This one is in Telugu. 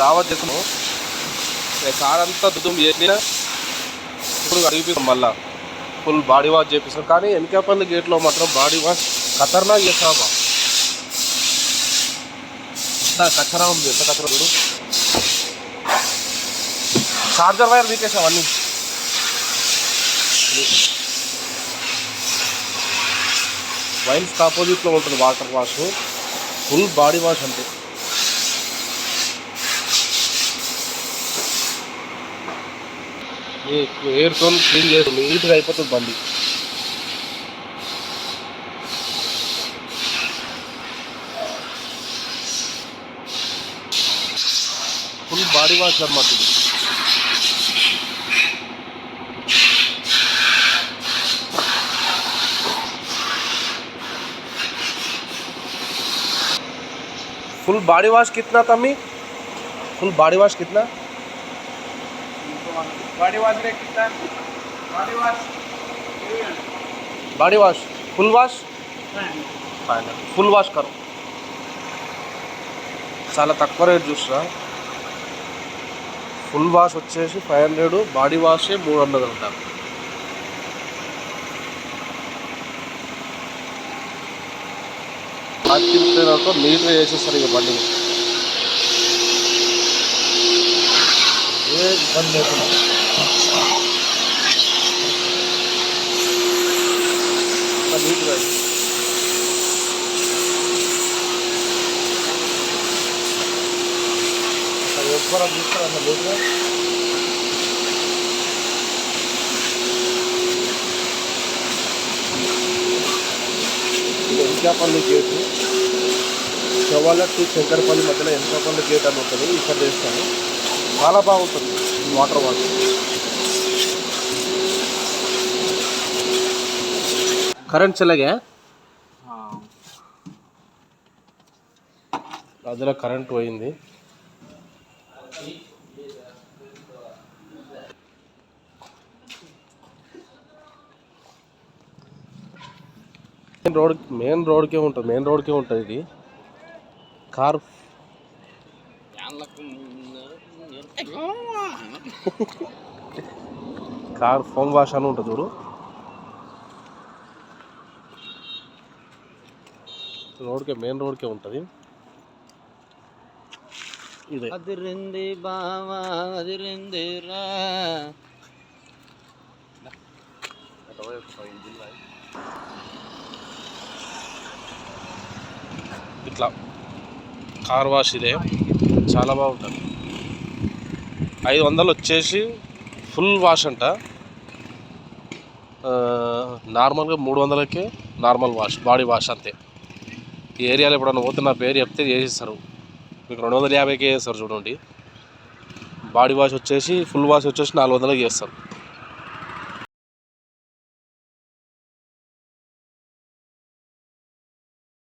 దావత్ చేసాము కార్ అంతా దుద్దుం చేసిన ఇప్పుడు అడిగిపోయాం మళ్ళా. ఫుల్ బాడీ వాష్ చేపిస్తాం. కానీ వెనకాపల్లి గేట్లో మాత్రం బాడీ వాష్ ఖతర్నాక్ చేస్తామా ఎంత కచ్చరా ఉంది? ఎంత కచ్చరా చూడు. చార్జర్ వైర్ వీకేసాం అన్నీ. వైన్స్ ఆపోజిట్లో ఉంటుంది water wash full body wash అంటే ఎయిర్తో క్లీన్ చేసి నీట్గా అయిపోతుంది బండి ఫుల్ బాడీ వాష్ అన్నమాట ఇది फुल बॉडी वॉश कितना तम्मी फुल बॉडी वॉश कितना बॉडी वॉश रेट कितना body wash body wash full wash full wash కరు చాలా తక్కువ రేట్ చూసినా ఫుల్ వాష్ వచ్చేసి ఫైవ్ హండ్రెడ్ బాడీ వాషే మూడు వందలు అంటారు పార్కింగ్ నీట్గా చేసేస్తారు ఇక బండి ఇబ్బంది లేకుండా అంతా నీట్గా అయింది. నీట్గా ఎంకాపల్లి గేటు చవాల టు శంకరపల్లి మధ్యలో ఎంకాపల్లి గేట్ అని ఉంటుంది ఇక్కడ చేస్తాను చాలా బాగుంటుంది వాటర్ వాష్ కరెంట్ చల్లగా? మధ్యలో కరెంట్ పోయింది. మెయిన్ రోడ్ మెయిన్ రోడ్కే ఉంటుంది మెయిన్ రోడ్కే ఉంటుంది ఇది. కార్ కార్ ఫోన్ వాష్ అని ఉంటుంది చూడు. రోడ్కే మెయిన్ రోడ్కే ఉంటుంది. ఇదే. అదిరింది బావా అదిరింది రా. ఇట్లా కార్ వాష్ ఇదే. చాలా బాగుంటుంది. ఐదు వందలు వచ్చేసి ఫుల్ వాష్ అంట. నార్మల్గా మూడు వందలకే నార్మల్ వాష్ బాడీ వాష్ అంతే. ఈ ఏరియాలో ఎప్పుడన్నా పోతే నా పేరు చెప్తే చేసేస్తారు. మీకు రెండు వందల యాభైకే చేస్తారు చూడండి. బాడీ వాష్ వచ్చేసి ఫుల్ వాష్ వచ్చేసి నాలుగు వందలకి చేస్తారు.